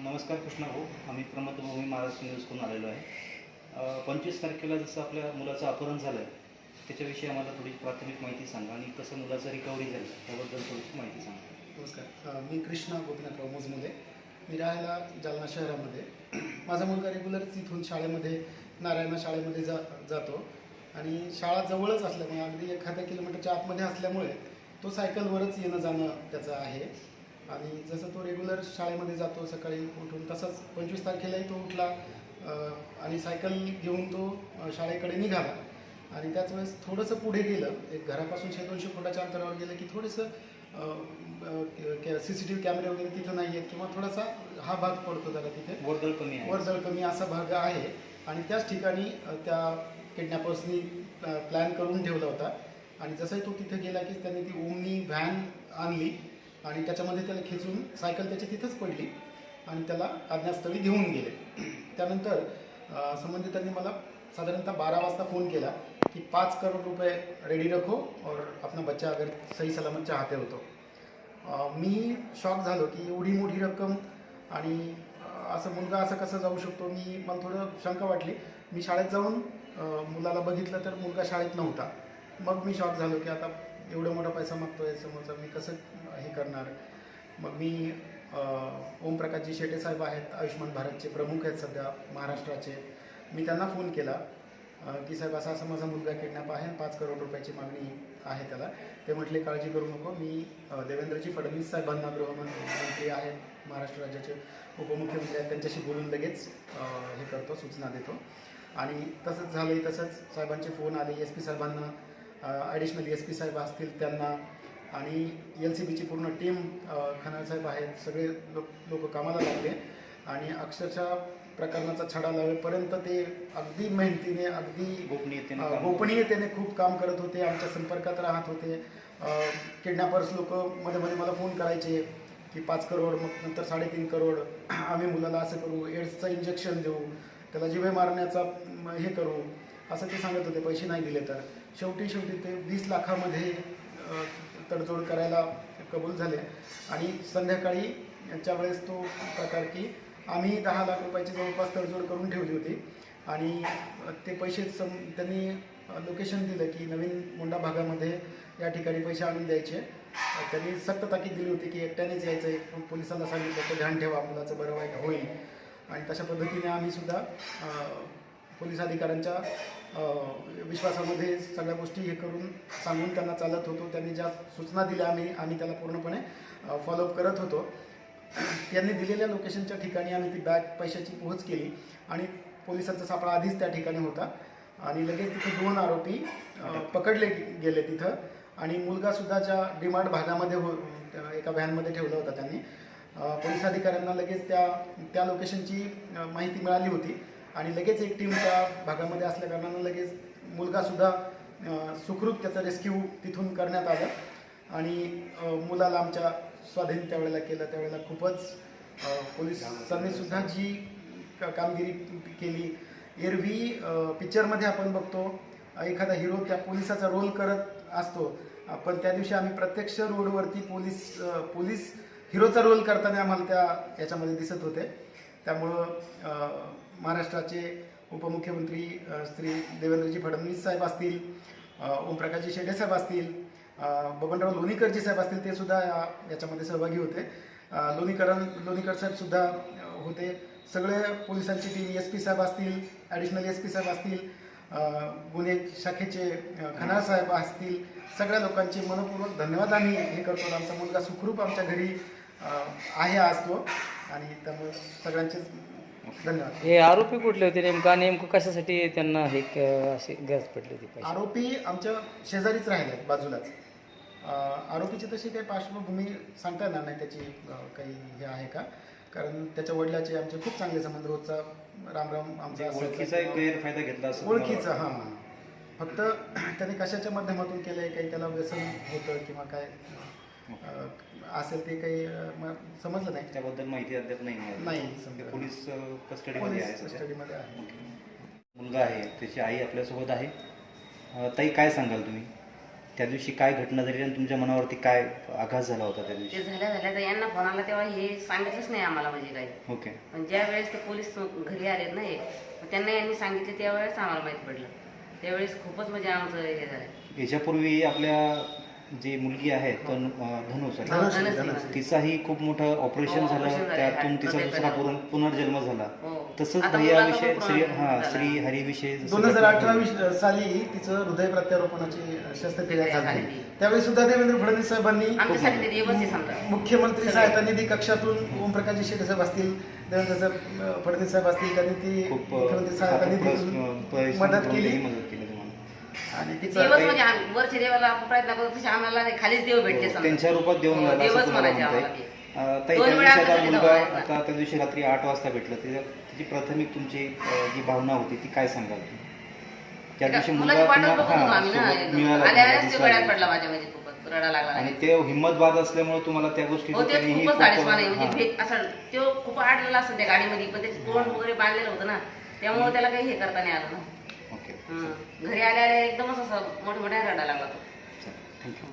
नमस्कार कृष्णा भाऊ. आम्ही प्रमोदभूमी महाराष्ट्र न्यूजकडून आलेलो आहे. पंचवीस तारखेला जसं आपल्या मुलाचं अपहरण झालं आहे त्याच्याविषयी आम्हाला थोडी प्राथमिक माहिती सांगा आणि कसं मुलाचं रिकव्हरी झाली त्याबद्दल थोडीशी माहिती सांगा. नमस्कार. मी कृष्णा गोपीनाथराव मोजमुले मी राहायला जालना शहरामध्ये. माझा मुलगा रेग्युलरच इथून शाळेमध्ये नारायणा शाळेमध्ये जा जातो. आणि शाळा जवळच असल्यामुळे अगदी एखाद्या किलोमीटरच्या आतमध्ये असल्यामुळे तो सायकलवरच येणं जाणं त्याचं आहे. आणि जसं तो रेग्युलर शाळेमध्ये जातो सकाळी उठून तसंच पंचवीस तारखेलाही तो उठला आणि सायकल घेऊन तो शाळेकडे निघाला. आणि त्याच वेळेस थोडंसं पुढे गेलं एक घरापासून शे दोनशे फुटाच्या अंतरावर गेलं की थोडंसं सी सी टी व्ही कॅमेरे वगैरे तिथं नाही आहेत किंवा थोडासा हा भाग पडतो जरा तिथे. वर्दळ कमी वर्दळ कमी असा भाग आहे. आणि त्याच ठिकाणी त्या किडनॅपर्सनी प्लॅन करून ठेवला होता. आणि जसंही तो तिथे गेला की त्यांनी ती ओमनी व्हॅन आणली. आणि त्याच्यामध्ये त्याला खेचून सायकल त्याची तिथंच पडली आणि त्याला अज्ञातस्थळी घेऊन गेले. त्यानंतर संबंधितांनी मला साधारणतः बारा वाजता फोन केला कि पाँच करोड़ रुपए रेडी रखो और अपना बच्चा अगर सही सलामत चाहते हो तो मी शॉक झालो की एवढी मोठी रक्कम आणि असं मुलगा असं कसं जाऊ शकतो? मी मला थोडं शंका वाटली. मी शाळेत जाऊन मुलाला बघितलं तर मुलगा शाळेत नव्हता. मग मी शॉक झालो की आता एवढा मोठा पैसा मागतोय समोरचा मी कसं हे करणार? मग मी ओमप्रकाशजी शेटे साहेब आहेत आयुष्मान भारतचे प्रमुख आहेत सध्या महाराष्ट्राचे. मी त्यांना फोन केला की साहेब असा असा माझा मुलगा किडनॅप आहे आणि पाच करोड रुपयाची मागणी आहे त्याला. ते म्हटले काळजी करू नको मी देवेंद्रजी फडणवीस साहेबांना गृहमंत्री आहेत महाराष्ट्र राज्याचे उपमुख्यमंत्री आहेत त्यांच्याशी बोलून लगेच हे करतो सूचना देतो. आणि तसंच झालंही तसंच साहेबांचे फोन आले एस पी साहेबांना ॲडिशनल एस पी साहेब असतील त्यांना. आणि एल सी बीची पूर्ण टीम खनाल साहेब आहेत. सगळे लोक लोक कामाला लागले. आणि अक्षरशः प्रकरणाचा छडा लावेपर्यंत ते अगदी मेहनतीने अगदी गोपनीयतेने गोपनीयतेने खूप काम करत होते. आमच्या संपर्कात राहत होते. किडनॅपर्स लोक मध्ये मध्ये मला फोन करायचे की पाच करोड मग नंतर साडेतीन करोड. आम्ही मुलाला असं करू एड्सचं इंजेक्शन देऊ. त्याला जिवे मारण्याचा हे करू. असं ते सांगत होते. पैसे नाही दिले तर. शेवटी शेवटी ते वीस लाखामध्ये तडजोड करायला कबूल झाले. आणि संध्याकाळी च्या वेळेस तो प्रकार की आम्ही दहा लाख रुपयाची जवळपास तडजोड करून ठेवली होती. आणि ते पैसे सम त्यांनी लोकेशन दिलं की नवीन मुंडा भागामध्ये या ठिकाणी पैसे आणून द्यायचे. त्यांनी सक्त ताकीद दिली होती की एकट्यानेच यायचं आहे पोलिसांना सांगितलं तर ध्यान ठेवा मुलाचं बरं वाईट होईल. आणि तशा पद्धतीने आम्ही सुद्धा पोलीस अधिकाऱ्यांच्या विश्वासामध्ये सगळ्या गोष्टी हे करून सांगून त्यांना चालत होतो. त्यांनी ज्या सूचना दिल्या आम्ही आम्ही त्याला पूर्णपणे फॉलोअप करत होतो. त्यांनी दिलेल्या लोकेशनच्या ठिकाणी आम्ही ती बॅग पैशाची पोहोच केली आणि पोलिसांचा सापळा आधीच त्या ठिकाणी होता. आणि लगेच तिथे दोन आरोपी पकडले गेले तिथं. आणि मुलगासुद्धा ज्या डिमांड भागामध्ये हो एका व्हॅनमध्ये ठेवला होता त्यांनी. पोलीस अधिकाऱ्यांना लगेच त्या त्या लोकेशनची माहिती मिळाली होती. आणि लगेच एक टीम त्या भागामध्ये असल्या कारणानं लगेच मुलगासुद्धा सुखरूप त्याचं रेस्क्यू तिथून करण्यात आलं. आणि मुलाला आमच्या स्वाधीन त्यावेळेला केलं. त्यावेळेला खूपच पोलिसांनी सुद्धा जी कामगिरी केली. एरवी पिक्चरमध्ये आपण बघतो एखादा हिरो त्या पोलिसाचा रोल करत असतो. पण त्या दिवशी आम्ही प्रत्यक्ष रोडवरती पोलीस पोलीस हिरोचा रोल करताना आम्हाला त्या याच्यामध्ये दिसत होते. त्यामुळं महाराष्ट्राचे उपमुख्यमंत्री श्री देवेंद्रजी फडणवीस साहेब असतील ओमप्रकाशजी शेडे साहेब असतील बबनराव लोणीकरजी साहेब असतील ते सुद्धा याच्यामध्ये सहभागी होते. लोणीकरण लोणीकर साहेब सुद्धा होते. सगळे पोलिसांची टीम एस पी साहेब असतील ॲडिशनल एस पी साहेब असतील गुन्हे शाखेचे अ, खनाळ साहेब असतील सगळ्या लोकांचे मनपूर्वक धन्यवाद. आम्ही हे करतो आमचा मुलगा सुखरूप आमच्या घरी आहे आज तो. आणि त्यामुळे सगळ्यांचे धन्यवाद. हे आरोपी कुठले होते नेमका? नेमकं कशासाठी त्यांना हे क- असे गरज पडली होती पैसे? आरोपी आमच्या शेजारीच राहिले आहेत, बाजूलाच. अ, आरोपीची तशी काही पार्श्वभूमी सांगता येणार नाही त्याची अ, काही हे आहे का? कारण त्याच्या वडिलाचे आमचे खूप चांगले संबंध रोजचा रामराम आमचा असायचा. ओळखीचा एक गैरफायदा घेतला असं ओळखीचा? हां. फक्त त्याने कशाच्या माध्यमातून केलं आहे काही त्याला व्यसन होतं किंवा काय? असेल ते काही म- समजलं नाही. त्याबद्दल माहिती अद्याप नाही मिळाली. नाही ते समजलं. पोलीस कस्टडीमध्ये आहे पोलीस सध्या. स्टडीमध्ये आहे. मुलगा आहे त्याची आई आपल्यासोबत आहे. अ, ताई काय सांगाल तुम्ही? त्या दिवशी काय घटना झाली आणि तुमच्या मनावरती काय आघात झाला होता त्या ते दिवशी झाल्या झाल्या. तर यांना फोन आला तेव्हा हे सांगितलंच नाही आम्हाला म्हणजे काही. ओके. पण ज्या वेळेस ते पोलीस घरी आले ना हे मग त्यांना यांनी सांगितले त्यावेळेस आम्हाला माहीत पडलं. त्यावेळेस खूपच म्हणजे आमचं हे झालं. याच्यापूर्वी आपल्या जी मुलगी आहे तनु अं, धनु सॉरी धनुश्री, धनुश्री. धनुश्री. तिचाही खूप मोठं ऑपरेशन हो, झालं. त्यातून तिचा दुसरा पुनर्जन्म झाला हो. तसंच आता भैया मुलाचा विषय पण श्री हा. श्री हरी विषय दोन हजार अठरा साली तिचं हृदय प्रत्यारोपणाची शस्त्रक्रिया झाली. त्यावेळी सुद्धा देवेंद्र फडणवीस साहेबांनी मुख्यमंत्री सहायता निधी कक्षातून ओमप्रकाश शेटे साहेब असतील देवेंद्र साहेब फडणवीस साहेब असतील त्यांनी ती मुख्यमंत्री सहायता परिश्रम मदत केली देवच तिचं म्हणजे आम्ही वरच्या देवाला प्रयत्न करतो तसे आम्हाला खालीच देव भेटले हो, समजा. त्यांच्या रूपात देऊन हो, झाला असं देवच तुम्हाला म्हणायचे म्हणता आम्हाला येईल. ते. अं, ताई दोन त्या वेळा दिवशी आता मुलगा आता त्या दिवशी रात्री आठ वाजता भेटलं त्याच्या त्याची प्राथमिक तुमची अं, जी भावना होती ती काय सांगाल त्या दिवशी मुलाची मुलगा वाटच पुन्हा बघत होतो आम्ही ना सोबत एकदम. मिळाला आल्या तुम्हाला, आल्याच ते दिसला गळ्यात नाही. पडला माझ्या म्हणजे खूपच रडा लागला आणि ते असल्यामुळे तुम्हाला त्या गोष्टी हो ते खूपच धाडसमान आहे म्हणजे भेट असं तो खूप आडलेला असं त्या गाडीमध्ये पण त्याचे तोंड वगैरे बांधलेलं होतं ना त्यामुळे त्याला काही हे करता नाही आलं ना. घरी आल्या आल्या एकदमच असं मोठमोठ्या मोठ्या रडा लागला तो. थँक्यू